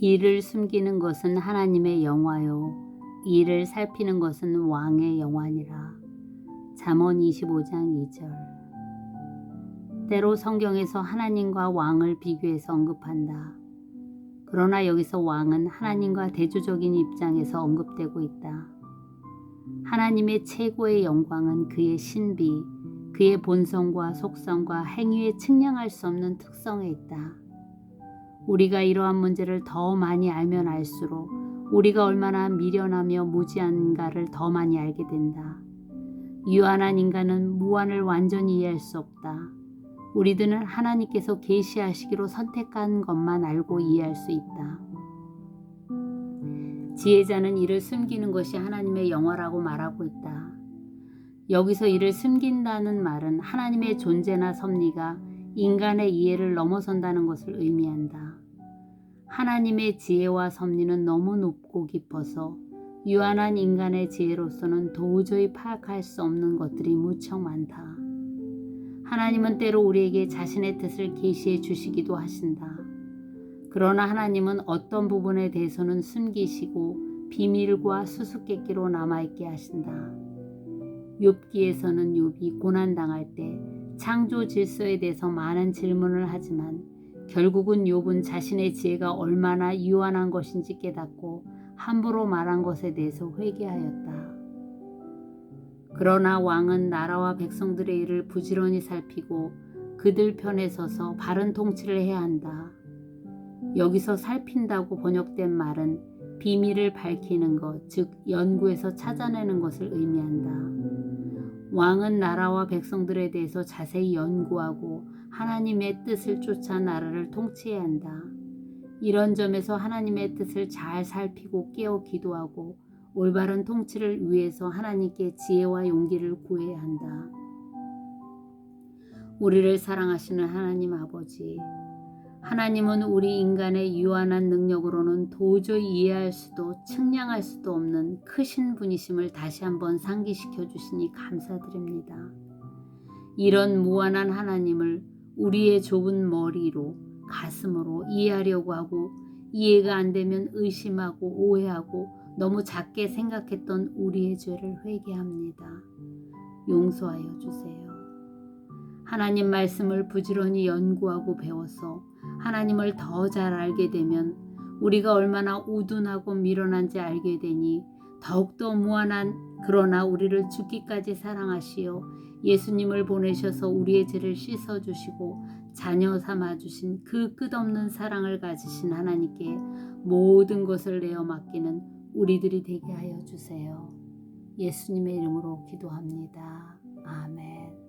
이를 숨기는 것은 하나님의 영화요 이를 살피는 것은 왕의 영화니라. 잠언 25장 2절. 때로 성경에서 하나님과 왕을 비교해서 언급한다. 그러나 여기서 왕은 하나님과 대조적인 입장에서 언급되고 있다. 하나님의 최고의 영광은 그의 신비, 그의 본성과 속성과 행위에 측량할 수 없는 특성에 있다. 우리가 이러한 문제를 더 많이 알면 알수록 우리가 얼마나 미련하며 무지한가를 더 많이 알게 된다. 유한한 인간은 무한을 완전히 이해할 수 없다. 우리들은 하나님께서 계시하시기로 선택한 것만 알고 이해할 수 있다. 지혜자는 이를 숨기는 것이 하나님의 영화라고 말하고 있다. 여기서 이를 숨긴다는 말은 하나님의 존재나 섭리가 인간의 이해를 넘어선다는 것을 의미한다. 하나님의 지혜와 섭리는 너무 높고 깊어서 유한한 인간의 지혜로서는 도저히 파악할 수 없는 것들이 무척 많다. 하나님은 때로 우리에게 자신의 뜻을 계시해 주시기도 하신다. 그러나 하나님은 어떤 부분에 대해서는 숨기시고 비밀과 수수께끼로 남아있게 하신다. 욥기에서는 욥이 고난당할 때 창조 질서에 대해서 많은 질문을 하지만 결국은 욥은 자신의 지혜가 얼마나 유한한 것인지 깨닫고 함부로 말한 것에 대해서 회개하였다. 그러나 왕은 나라와 백성들의 일을 부지런히 살피고 그들 편에 서서 바른 통치를 해야 한다. 여기서 살핀다고 번역된 말은 비밀을 밝히는 것, 즉 연구해서 찾아내는 것을 의미한다. 왕은 나라와 백성들에 대해서 자세히 연구하고 하나님의 뜻을 쫓아 나라를 통치해야 한다. 이런 점에서 하나님의 뜻을 잘 살피고 깨어 기도하고 올바른 통치를 위해서 하나님께 지혜와 용기를 구해야 한다. 우리를 사랑하시는 하나님 아버지, 하나님은 우리 인간의 유한한 능력으로는 도저히 이해할 수도 측량할 수도 없는 크신 분이심을 다시 한번 상기시켜 주시니 감사드립니다. 이런 무한한 하나님을 우리의 좁은 머리로 가슴으로 이해하려고 하고 이해가 안 되면 의심하고 오해하고 너무 작게 생각했던 우리의 죄를 회개합니다. 용서하여 주세요. 하나님 말씀을 부지런히 연구하고 배워서 하나님을 더 잘 알게 되면 우리가 얼마나 우둔하고 미련한지 알게 되니 더욱더 무한한 그러나 우리를 죽기까지 사랑하시어 예수님을 보내셔서 우리의 죄를 씻어 주시고 자녀 삼아 주신 그 끝없는 사랑을 가지신 하나님께 모든 것을 내어 맡기는 우리들이 되게 하여 주세요. 예수님의 이름으로 기도합니다. 아멘.